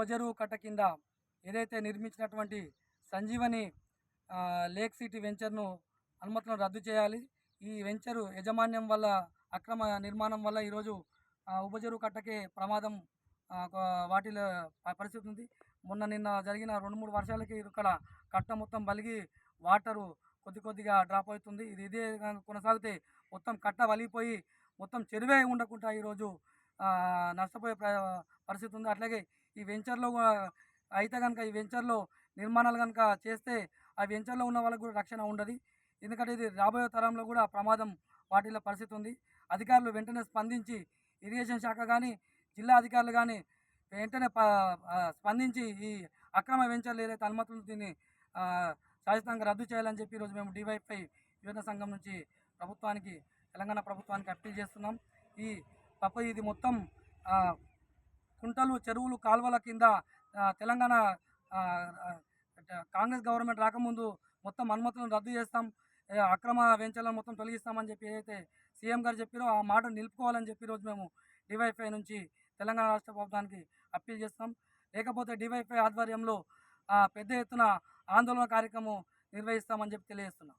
ఉపజరువు కట్ట కింద ఏదైతే నిర్మించినటువంటి సంజీవని లేక్ సిటీ వెంచర్ను అనుమతులను రద్దు చేయాలి. ఈ వెంచరు యజమాన్యం వల్ల అక్రమ నిర్మాణం వల్ల ఈరోజు ఉపజరువు కట్టకే ప్రమాదం వాటిలో పరిస్థితి ఉంది. మొన్న నిన్న జరిగిన రెండు మూడు వర్షాలకి ఇక్కడ కట్ట మొత్తం బలిగి వాటరు కొద్ది కొద్దిగా డ్రాప్ అవుతుంది. ఇది ఇదే విధంగా కొనసాగితే మొత్తం కట్ట వలిగిపోయి మొత్తం చెరువే ఉండకుండా ఈరోజు నష్టపోయే ప్ర- పరిస్థితి ఉంది. అట్లాగే ఈ వెంచర్లో కూడా అయితే కనుక ఈ వెంచర్లో నిర్మాణాలు కనుక చేస్తే ఆ వెంచర్లో ఉన్న వాళ్ళకు కూడా రక్షణ ఉండదు. ఎందుకంటే ఇది రాబోయే తరంలో కూడా ప్రమాదం వాటిల్లో పరిస్థితి ఉంది. అధికారులు వెంటనే స్పందించి ఇరిగేషన్ శాఖ కానీ జిల్లా అధికారులు కానీ వెంటనే ప స్పందించి ఈ అక్రమ వెంచర్లు ఏదైతే అనుమతులు దీన్ని శాశ్వతంగా రద్దు చేయాలని చెప్పి ఈరోజు మేము డివైఫై యువత సంఘం నుంచి ప్రభుత్వానికి తెలంగాణ ప్రభుత్వానికి అప్పీల్ చేస్తున్నాం. ఈ పాప ఇది మొత్తం కుంటలు చెరువులు కాల్వల కింద తెలంగాణ కాంగ్రెస్ గవర్నమెంట్ రాకముందు మొత్తం అనుమతులను రద్దు చేస్తాం అక్రమ వెంచర్లను మొత్తం తొలగిస్తామని చెప్పి ఏదైతే సీఎం గారు చెప్పారో ఆ మాట నిలుపుకోవాలని చెప్పి ఈరోజు మేము డివైఫై నుంచి తెలంగాణ రాష్ట్ర ప్రభుత్వానికి అప్పీల్ చేస్తాం. లేకపోతే డివైఫై ఆధ్వర్యంలో పెద్ద ఎత్తున ఆందోళన కార్యక్రమం నిర్వహిస్తామని చెప్పి తెలియజేస్తున్నాం.